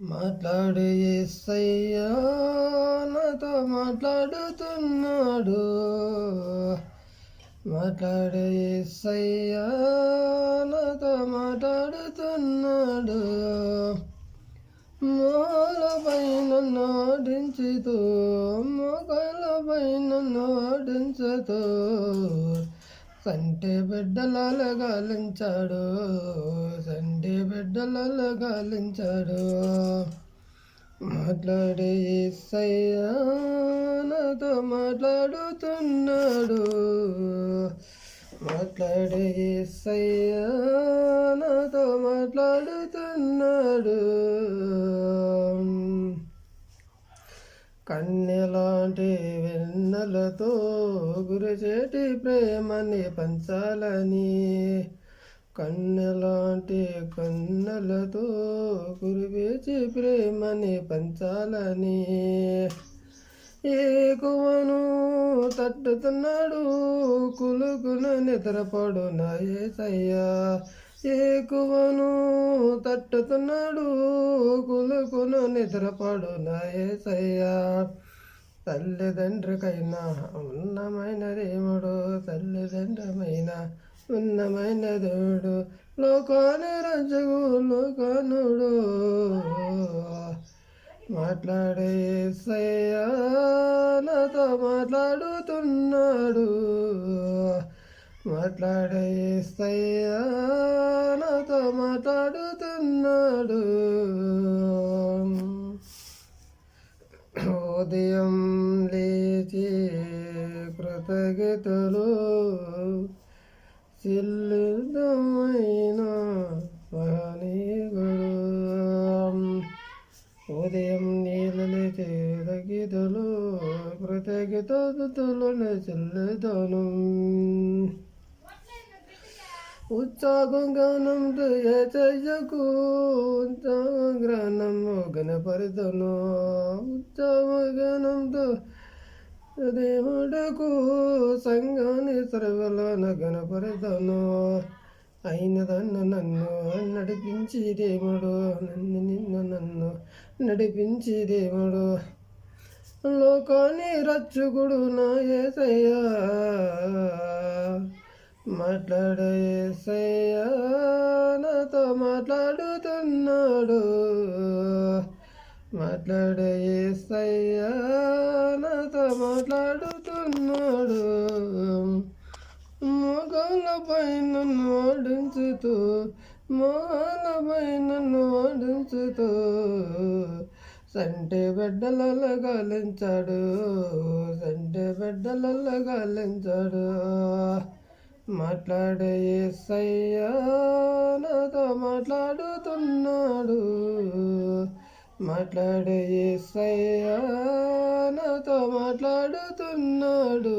మాట్లాడు ఎస్సయ్యా నాతో మాట్లాడుతున్నాడు. మాట్లాడే ఎస్సయ్యా నాతో మాట్లాడుతున్నాడు. మోలపై నన్ను ఆడించుతూ మొగలపై నన్ను ఆడించుతూ సంటే బిడ్డలలో గాలించాడు సంటే బిడ్డలలో గాలించాడు. మాట్లాడే సయ్యా నాతో మాట్లాడుతున్నాడు. మాట్లాడే సయ్యా నాతో మాట్లాడుతున్నాడు. కన్నెలాంటి వెన్నెలతో గురిచేటి ప్రేమని పంచాలని. కన్నెలాంటి కన్నెలతో కురివేచి ప్రేమని పంచాలని. ఏకువను తట్టుతున్నాడు కులుకున నిద్రపడు నా ఏసయ్యా ఏకువను తట్టుతున్నాడు కులుకును నిద్రపడు నా తల్లిదండ్రికైనా ఉన్నమైన దేవుడు తల్లిదండ్రమైన ఉన్నమైన దేవుడు లోకాను రజగు లోకానుడు. మాట్లాడే సయ్యా నాతో మాట్లాడుతున్నాడు. మాట్లాడే సయ్యా ఉదయం లేచి కృతజ్ఞతలు సిల్లుదమైన మహనీయుడు ఉదయం నీళ్ళు లేచి తగ్గితలు కృతజ్ఞతలు చెల్లుతాను ఉత్సాహంగానంతో ఏ చెయ్యకు ఉత్సాహగ్రహణము గణపరితను ఉత్సాహగానంతో దేవుడకు సంఘాన్ని సర్వలన గణపరితను అయినదన్న నన్ను నడిపించి దేవుడు నన్ను నిన్ను నన్ను నడిపించి దేవుడు. లోకాన్ని రచ్చుకుడు నా ఏసయ్యా. మాట్లాడే మాట్లాడుతున్నాడు. మాట్లాడే మాట్లాడుతున్నాడు. మొగలపై నన్ను ఆడించుతూ మొగలపై నన్ను ఆడించుతూ సంటే బిడ్డలలో గాలించాడు సంటే బిడ్డలలో గాలించాడు. మాట్లాడే సయ్యా నాతో మాట్లాడుతున్నాడు. మాట్లాడే సయ్యా నాతో మాట్లాడుతున్నాడు.